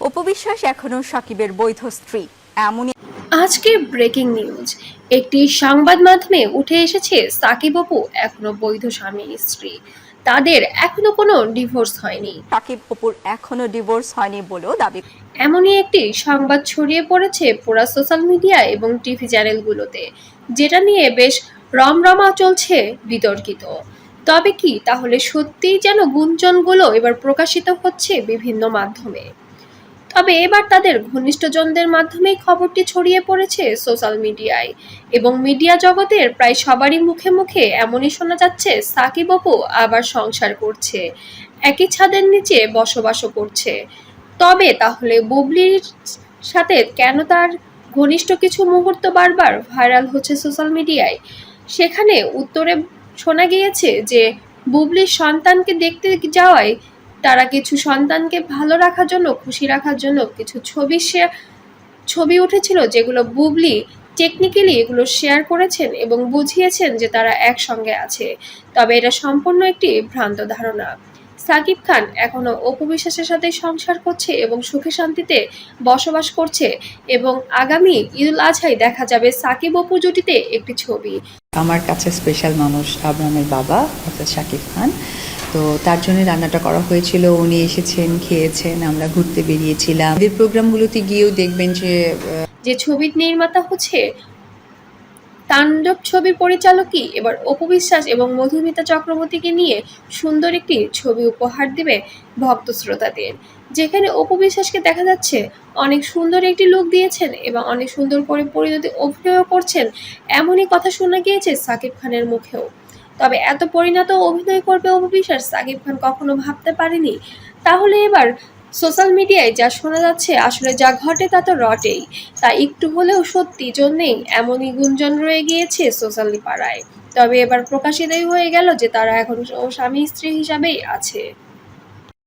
উপবিশ্বাস এখনও সাকিবের বৈধ স্ত্রী। এমনই আজকের ব্রেকিং নিউজ। একটি সংবাদ মাধ্যমে উঠে এসেছে সাকিব অপু এখনও বৈধ স্বামী স্ত্রী। তাদের এখনও কোনো ডিভোর্স হয়নি। সাকিব অপুর এখনও ডিভোর্স হয়নি বলেও দাবি। এমনই একটি সংবাদ ছড়িয়ে পড়েছে পুরা সোশ্যাল মিডিয়া এবং টিভি চ্যানেলগুলোতে যেটা নিয়ে বেশ রমরমা চলছে বিতর্কিত। তবে কি তাহলে সত্যিই যেন গুঞ্জনগুলো এবার প্রকাশিত হচ্ছে বিভিন্ন মাধ্যমে? তবে এবার তাদের ঘনিষ্ঠজনদের মাধ্যমেই খবরটি ছড়িয়ে পড়েছে সোশ্যাল মিডিয়ায়। এবং মিডিয়া জগতের প্রায় সবারই মুখে মুখে এমনই শোনা যাচ্ছে, সাকিব অপু আবার সংসার করছে। একই ছাদের নিচে বসবাসও করছে। তবে তাহলে বুবলির সাথে কেন তার ঘনিষ্ঠ কিছু মুহূর্ত বারবার ভাইরাল হচ্ছে সোশ্যাল মিডিয়ায়? সেখানে উত্তরে শোনা গিয়েছে যে, বুবলির সন্তানকে দেখতে যাওয়ায় তারা কিছু সন্তানকে ভালো রাখার জন্য, খুশি রাখার জন্য কিছু ছবি শেয়ার ছবি উঠেছিল যেগুলো বুবলি টেকনিক্যালি এগুলো শেয়ার করেছেন এবং বুঝিয়েছেন যে তারা একসঙ্গে আছে। তবে এটা সম্পূর্ণ একটি ভ্রান্ত ধারণা। সাকিব খান এখনও অপু বিশ্বাসের সাথে সংসার করছে এবং সুখে শান্তিতে বসবাস করছে এবং আগামী ঈদুল আজহায় দেখা যাবে সাকিব অপু জুটিতে একটি ছবি। আমার কাছে স্পেশাল মানুষ আব্রাহামের বাবা, অর্থাৎ শাকিব খান। তো তার জন্য রান্নাটা করা হয়েছিল। উনি এসেছেন, খেয়েছেন, আমরা ঘুরতে বেরিয়েছিলাম। এদের প্রোগ্রামগুলোতে গিয়েও দেখবেন যে যে ছবির নির্মাতা হচ্ছে তাণ্ডব ছবির পরিচালকই, এবার অপু বিশ্বাস এবং মধুমিতা চক্রবর্তীকে নিয়ে সুন্দর একটি ছবি উপহার দেবে ভক্ত শ্রোতাদের। যেখানে অপু বিশ্বাসকে দেখা যাচ্ছে অনেক সুন্দর একটি লুক দিয়েছেন এবং অনেক সুন্দর করে পরিণতি অভিনয় করছেন। এমনই কথা শোনা গিয়েছে সাকিব খানের মুখেও। তবে এত পরিণত অভিনয় করবে অপু বিশ্বাস, সাকিব খান কখনো ভাবতে পারেনি। তাহলে এবার সোশ্যাল মিডিয়ায় যা শোনা যাচ্ছে, আসলে যা ঘটে তা তো রটেই। তা একটু হলেও সত্যি জন্যেই এমনই গুঞ্জন রয়ে গিয়েছে সোশ্যাল পাড়ায়। তবে এবার প্রকাশিতই হয়ে গেল যে তারা এখন ও স্বামী স্ত্রী হিসাবেই আছে।